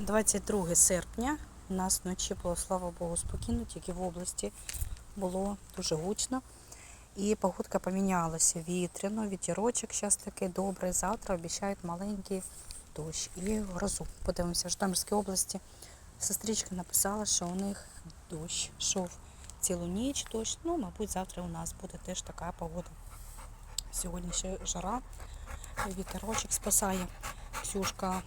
22 серпня. У нас вночі було, слава Богу, спокійно, тільки в області було дуже гучно. І погодка помінялася вітряно, вітерочок зараз такий добрий. Завтра обіцяють маленький дощ і грозу. Подивимося, в Житомирській області сестричка написала, що у них дощ йшов цілу ніч дощ. Ну, мабуть, завтра у нас буде теж така погода. Сьогодні ще жара, вітерочок спасає. Ксюшка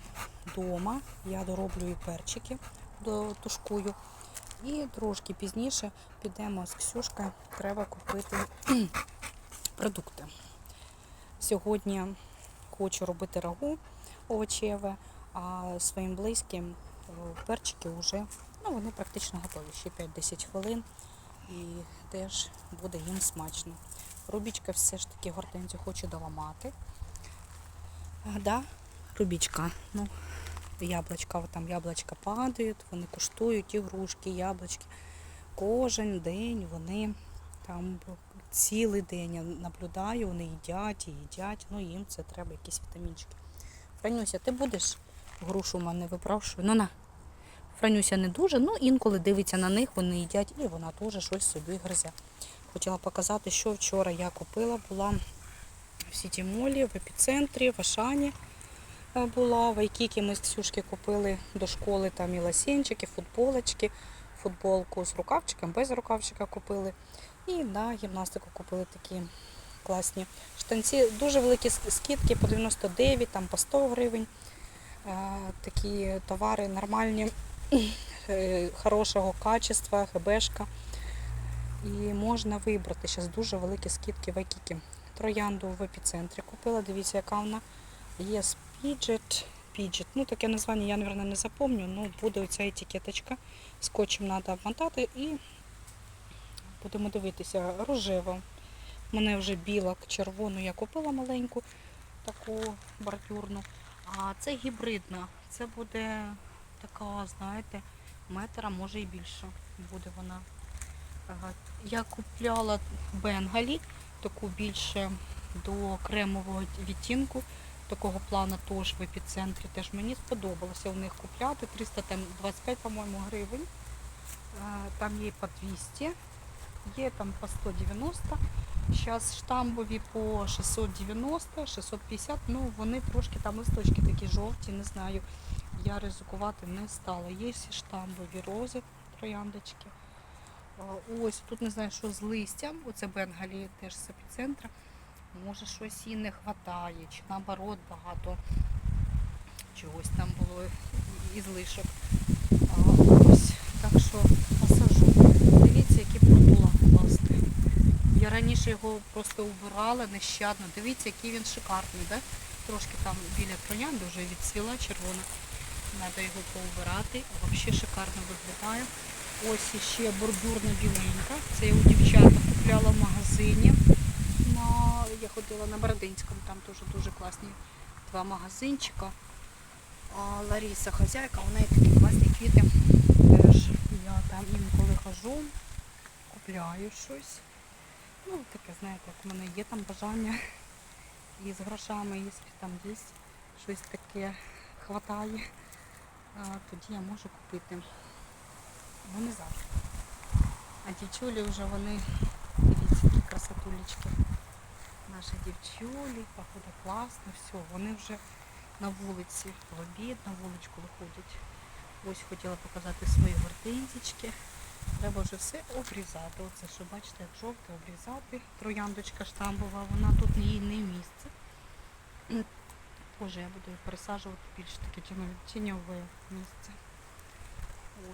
вдома. Я дороблю і перчики, дотушкую. І трошки пізніше підемо з Ксюшкою. Треба купити продукти. Сьогодні хочу робити рагу овочеве, а своїм близьким е, перчики вже ну, вони практично готові. Ще 5-10 хвилин і теж буде їм смачно. Рубічка все ж таки гортензію хочу доламати. А, да, Рубічка, ну, яблучка, там яблучка падають, вони куштують ігрушки, яблучки. Кожен день вони там цілий день я наблюдаю, вони їдять і їдять, ну їм це треба якісь вітамінчики. Франюся, ти будеш грушу в мене випрошую? Ну на. Франюся не дуже, ну інколи дивиться на них, вони їдять і вона теж щось собі гризе. Хотіла показати, що вчора я купила, була в Сіті Молі, в епіцентрі, в Ашані була. В Айкікі ми з Ксюшки купили до школи там і лосінчики, футболочки, футболку з рукавчиком, без рукавчика купили. І на гімнастику купили такі класні штанці. Дуже великі ск- скидки по 99, там по 100 гривень. Е, Такі товари нормальні, е, хорошого качества, ХБшка. І можна вибрати. Зараз дуже великі скидки в Айкікі. Троянду в епіцентрі купила. Дивіться, яка вона є Піджет. Піджет. Ну, таке названня я, мабуть, не запомню, ну буде оця етикеточка. Скотчем треба обмотати і будемо дивитися. Рожева. У мене вже біла, червону я купила маленьку, таку бордюрну. А це гібридна. Це буде така, знаєте, метра, може і більше буде вона. Я купляла Бенгалі, таку більше до кремового відтінку, такого плану теж в епіцентрі. Теж мені сподобалося у них купляти. 325, по-моєму, гривень. Е, Там є по 200, є там по 190. Зараз штамбові по 690, 650, ну вони трошки там листочки такі жовті, не знаю. Я ризикувати не стала. Є всі штамбові рози, трояндочки. Ось тут не знаю, що з листям. Оце Бенгалі теж з епіцентра. Може щось і не вистачає, чи наоборот багато чогось там було із лишок. Ось, так що посажу. Дивіться, який продула класний. Я раніше його просто убирала нещадно. Дивіться, який він шикарний, да? Трошки там біля троянди вже відцвіла червона. Треба його поубирати. Взагалі шикарно виглядає. Ось іще бордюрна біленька. Це я у дівчата купляла в магазині. Ходила на Бородинському, там теж дуже класні два магазинчика. А Лариса хазяйка, у неї такі класні квіти. Теж я там інколи хожу, купляю щось. Ну, таке, знаєте, як в мене є там бажання і з грошами, якщо там є щось таке хватає, тоді я можу купити. Ну не завжди. А дівчулі вже вони, дивіться, красотулечки. Наші дівчулі, походу класно, все, вони вже на вулиці, в обід на вуличку виходять. Ось хотіла показати свої гортензічки. Треба вже все обрізати. Оце що бачите, як жовте обрізати. Трояндочка штамбова, вона тут їй не місце. Боже, я буду її пересаджувати більш таке тіньове місце.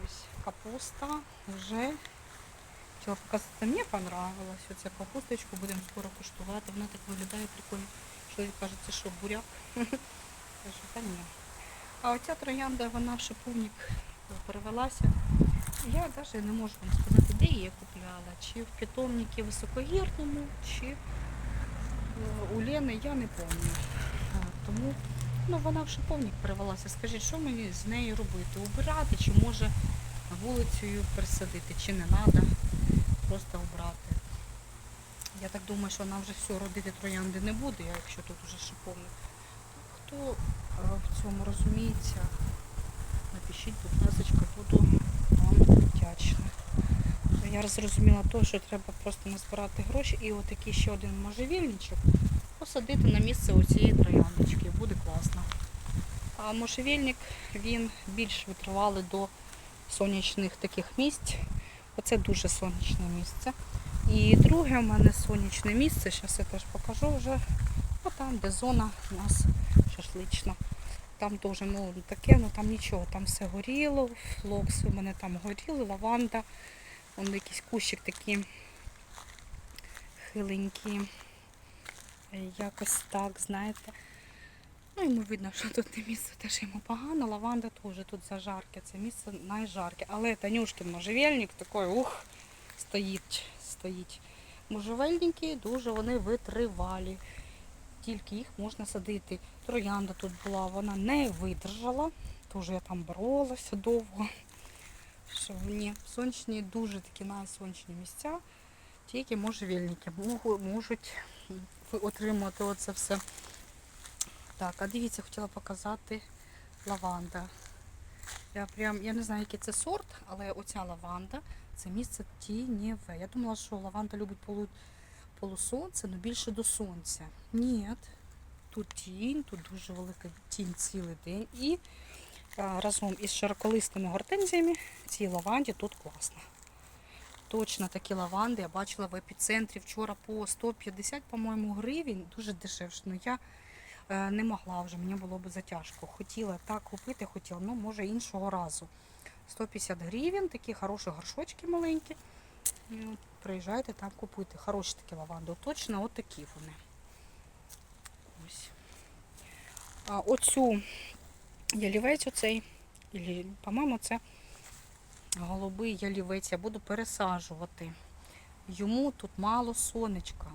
Ось капуста вже хотіла показати, мені понравилась. Оця капусточку будемо скоро куштувати. Вона так виглядає прикольно. Чоловік каже, це що, буряк? Кажу, та ні. А оця троянда, вона в шиповник перевелася. Я навіть не можу вам сказати, де її купляла. Чи в питомнику високогірному, чи е, у Лени, я не пам'ятаю. Тому ну, вона в шиповник перевелася. Скажіть, що мені з нею робити? Убирати, чи може вулицею пересадити, чи не треба просто обрати. Я так думаю, що вона вже все родити троянди не буде, якщо тут уже шиповник. Хто е, в цьому розуміється, напишіть. Будь ласка, буду вам вдячна. Я зрозуміла то, що треба просто назбирати гроші і отакий ще один можжевільничок посадити на місце оцієї трояндочки. Буде класно. А можжевільник він більш витривалий до сонячних таких місць. Оце дуже сонячне місце. І друге у мене сонячне місце, зараз я теж покажу вже. А там, де зона у нас шашлична. Там теж ну, таке, ну там нічого, там все горіло, флокси у мене там горіли, лаванда. Вон якийсь кущик такий хиленький. Якось так, знаєте. Ну, йому видно, що тут не місце теж йому погано. Лаванда теж тут зажарке. Це місце найжарке. Але Танюшкин можжевельник такий, ух, стоїть, стоїть. Можжевельники дуже вони витривалі. Тільки їх можна садити. Троянда тут була, вона не видержала. Теж я там боролася довго. Що ні, сонячні, дуже такі найсонячні місця. Тільки можжевельники можуть отримати оце все. Так, а дивіться, хотіла показати лаванда. Я прям, я не знаю, який це сорт, але оця лаванда це місце тінєве. Я думала, що лаванда любить полу, полусонце, але більше до сонця. Ні, тут тінь, тут дуже велика тінь цілий день. І а, разом із широколистими гортензіями цій лаванді тут класно. Точно такі лаванди я бачила в епіцентрі вчора по 150, по-моєму, гривень, дуже дешевше. Ну я не могла вже, мені було б затяжко. Хотіла так купити, хотіла, ну може іншого разу. 150 гривень, такі хороші горшочки маленькі. Приїжджайте там купуйте. Хороші такі лаванди. Точно от такі вони. Ось. А оцю ялівець оцей, по-моєму, це голубий ялівець я буду пересаджувати. Йому тут мало сонечка.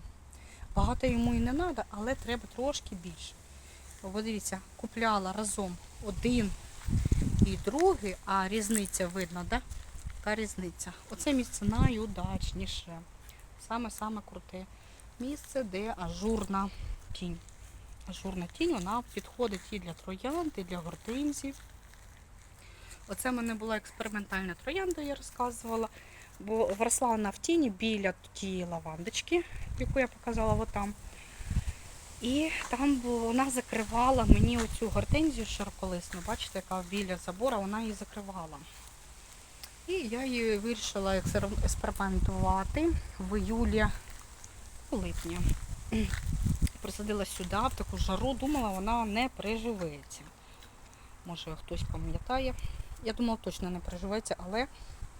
Багато йому і не треба, але треба трошки більше. Бо купляла разом один і другий, а різниця видно, да? Та різниця. Оце місце найудачніше. Саме-саме круте місце, де ажурна тінь. Ажурна тінь, вона підходить і для троянд, і для гортензій. Оце в мене була експериментальна троянда, я розказувала. Бо вросла вона в тіні біля тієї лавандочки, яку я показала от там. І там вона закривала мені оцю гортензію широколисну, бачите, яка біля забора, вона її закривала. І я її вирішила експериментувати в іюлі у липні. Присадила сюди, в таку жару, думала, вона не приживеться. Може хтось пам'ятає. Я думала, точно не приживеться, але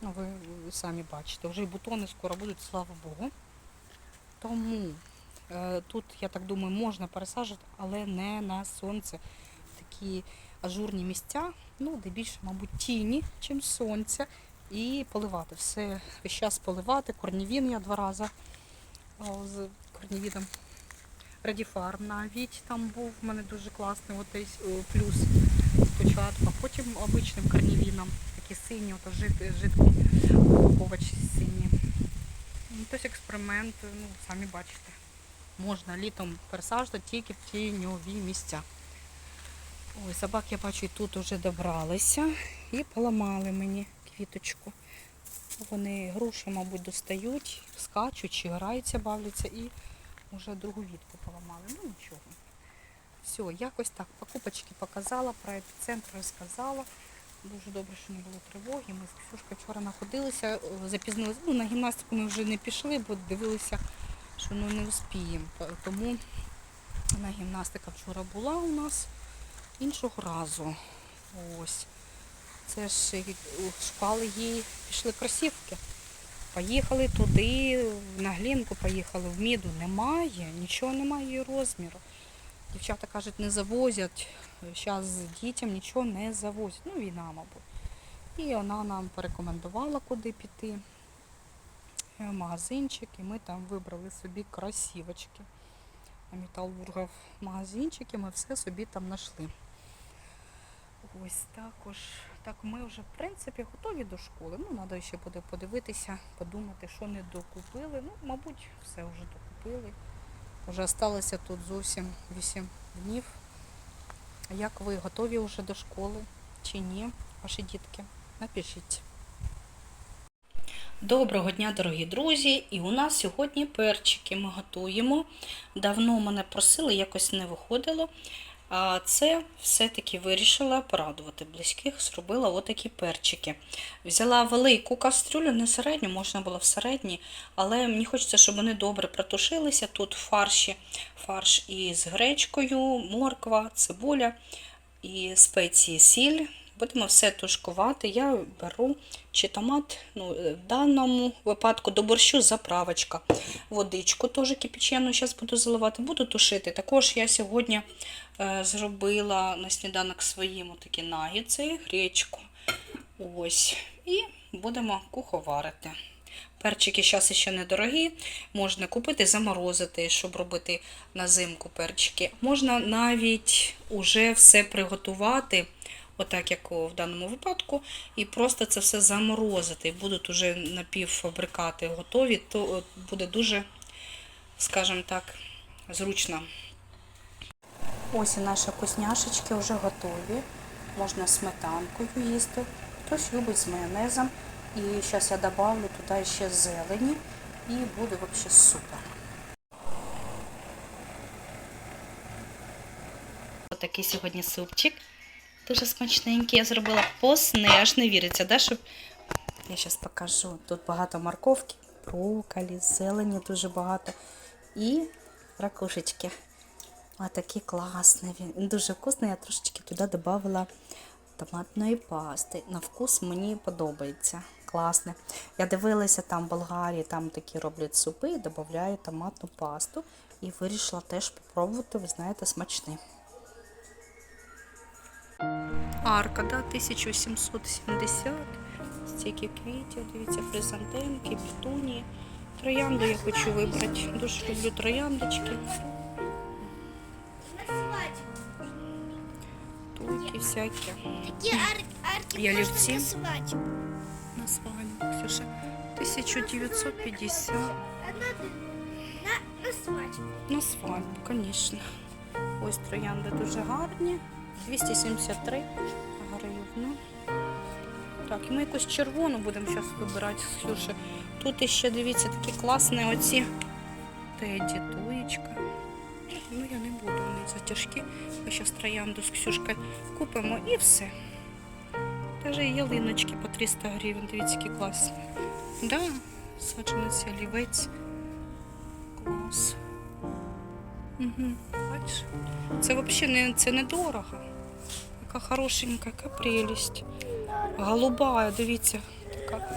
ну, ви, самі бачите, вже і бутони скоро будуть, слава Богу. Тому тут, я так думаю, можна пересаджувати, але не на сонце. Такі ажурні місця, ну, де більше, мабуть, тіні, чим сонця. І поливати. Все весь час поливати. Корнівін я два рази з корнівідом. Радіфарм навіть там був в мене дуже класний отесь, плюс спочатку, а потім обичним корнівіном, такі сині, ото жид, жидкі овочі сині. Ну, Тобто експеримент, ну, самі бачите. Можна літом пересаджувати тільки в тіньові місця. Ой, собак я бачу і тут вже добралися і поламали мені квіточку. Вони груші, мабуть, достають, скачуть чи граються, бавляться і вже другу вітку поламали. Ну нічого. Все, якось так. Покупочки показала, про епіцентр розказала. Дуже добре, що не було тривоги. Ми з Ксюшкою вчора знаходилися, о, запізнилися. Ну, на гімнастику ми вже не пішли, бо дивилися, що ну, не успіємо. Тому на гімнастика вчора була у нас іншого разу. Ось. Це ж шукали їй, пішли кросівки. Поїхали туди, на Глінку поїхали, в Міду немає, нічого немає її розміру. Дівчата кажуть, не завозять. Зараз дітям нічого не завозять. Ну, війна, мабуть. І вона нам порекомендувала, куди піти. Магазинчик, і ми там вибрали собі красівочки. На Металургов магазинчики ми все собі там знайшли. Ось також. Так, ми вже, в принципі, готові до школи. Ну, треба ще буде подивитися, подумати, що не докупили. Ну, мабуть, все вже докупили. Вже залишилося тут зовсім 8 днів. Як ви готові вже до школи чи ні? ваші дітки? Напишіть. Доброго дня, дорогі друзі! І у нас сьогодні перчики ми готуємо. Давно мене просили, якось не виходило. А це все-таки вирішила порадувати близьких, зробила отакі перчики. Взяла велику кастрюлю, не середню, можна було в середній, але мені хочеться, щоб вони добре протушилися. Тут фарші фарш із гречкою, морква, цибуля і спеції сіль. Будемо все тушкувати. Я беру чи томат, ну, е, в даному випадку до борщу заправочка. Водичку теж кипячену зараз буду заливати, буду тушити. Також я сьогодні е, зробила на сніданок своїм такі нагідці, гречку. Ось. І будемо куховарити. Перчики зараз ще недорогі, можна купити, заморозити, щоб робити на зимку перчики. Можна навіть уже все приготувати, отак як в даному випадку, і просто це все заморозити. Будуть уже напівфабрикати готові, то буде дуже, скажімо так, зручно. Ось і наші вкусняшечки вже готові. Можна сметанкою їсти. Хтось любить з майонезом. І зараз я добавлю туди ще зелені і буде взагалі супер. Ось такий сьогодні супчик. Дуже смачненький. Я зробила посне, аж не віриться, да, щоб... Я зараз покажу. Тут багато морковки, брокколі, зелені дуже багато. І ракушечки. А такий класний. Він дуже вкусний. Я трошечки туди додавала томатної пасти. На вкус мені подобається. Класне. Я дивилася там в Болгарії, там такі роблять супи і додають томатну пасту. І вирішила теж спробувати, ви знаєте, смачний. Арка, да, 1770. Стільки квітів, дивіться, хризантемки, петунії. Троянду я хочу вибрати. Дуже люблю трояндочки. Туйки всякі. Такі ар- арки Я можна на свадьбу. На свадьбу, Ксюша. 1950. А надо на, на свадьбу. На свадьбу, звісно. Ось троянди дуже гарні. 273 гривні. Так, і ми якусь червону будемо зараз вибирати Ксюші. Тут іще, дивіться, такі класні оці теді, туєчка. Ну, я не буду, вони затяжкі. Ми зараз троянду з Ксюшкою купимо і все. Даже ялиночки по 300 гривень, дивіться, які класні. Да, саджанець олівець. Клас. Бачиш? Це взагалі не, це не дорого. Яка хорошенька, яка прелість. Голубая, дивіться, така.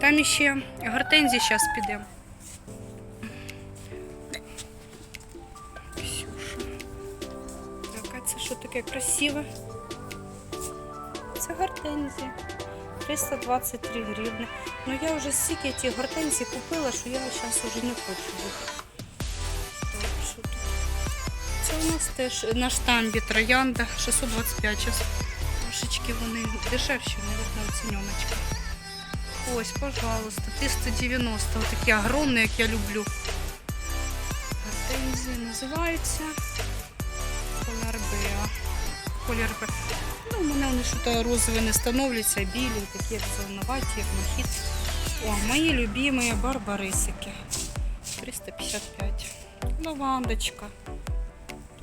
Там ще гортензії зараз підемо. Яка це що таке красиве? Це гортензія. 323 гривні. Ну я вже стільки ті гортензії купила, що я зараз вже не хочу їх. У нас теж на штамбі троянда 625 зараз. Трошечки вони дешевші, мабуть, оціньоночка. Ось, пожалуйста, 390. Ось такі огромні, як я люблю. Гортензії називаються Полярбеа. Полярбеа. Ну, у мене вони що-то розові не становляться, білі, такі як зеленуваті, як мохіт. О, мої любимі барбарисики. 355. Лавандочка.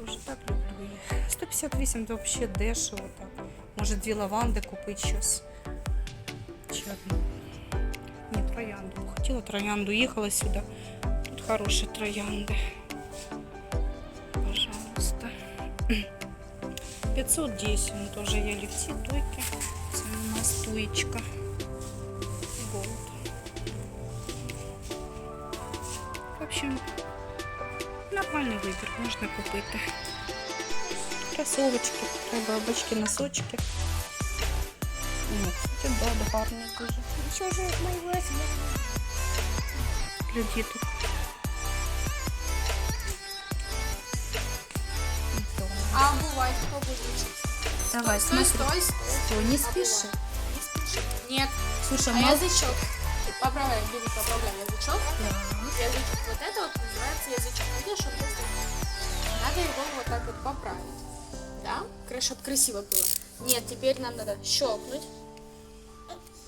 Тоже так люблю їх. 158 це взагалі дешево так. Може дві лаванди купити щось. Чи одну. Ні, троянду. Хотіла троянду, їхала сюди. Тут хороші троянди. Пожалуйста. 510, ну тоже є лівці, туйки. Це у нас туєчка. Голд. В общем, нормальний вибір, можна купити. Кросовочки, треба бачки, носочки. Ні, кстати, да, гарні дуже. Еще же мои возьмем. Люди тут. А бывает, кто будет учиться? Давай, Стой, смотри. стой, стой. Стой, не спеши. Не спеши. Нет. Слушай, А мал- язычок. Поправляем, Биби, поправляем язычок. Язычок. Вот это вот называется язычок. Он быстро. Надо его вот так вот поправить. Да? Чтобы красиво было. Нет, теперь нам надо щелкнуть.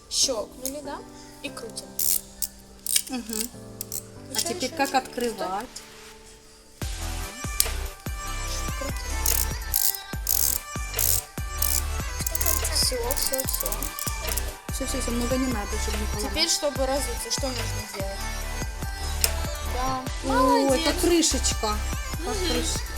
Щелкнули, да? И крутим. Угу. А Еще, теперь как открывать? Все, все, все. Все, все, все, много не надо, чтобы не. Теперь, чтобы разуться, что нужно сделать? Да. О, Молодец. это крышечка. Как крышечка.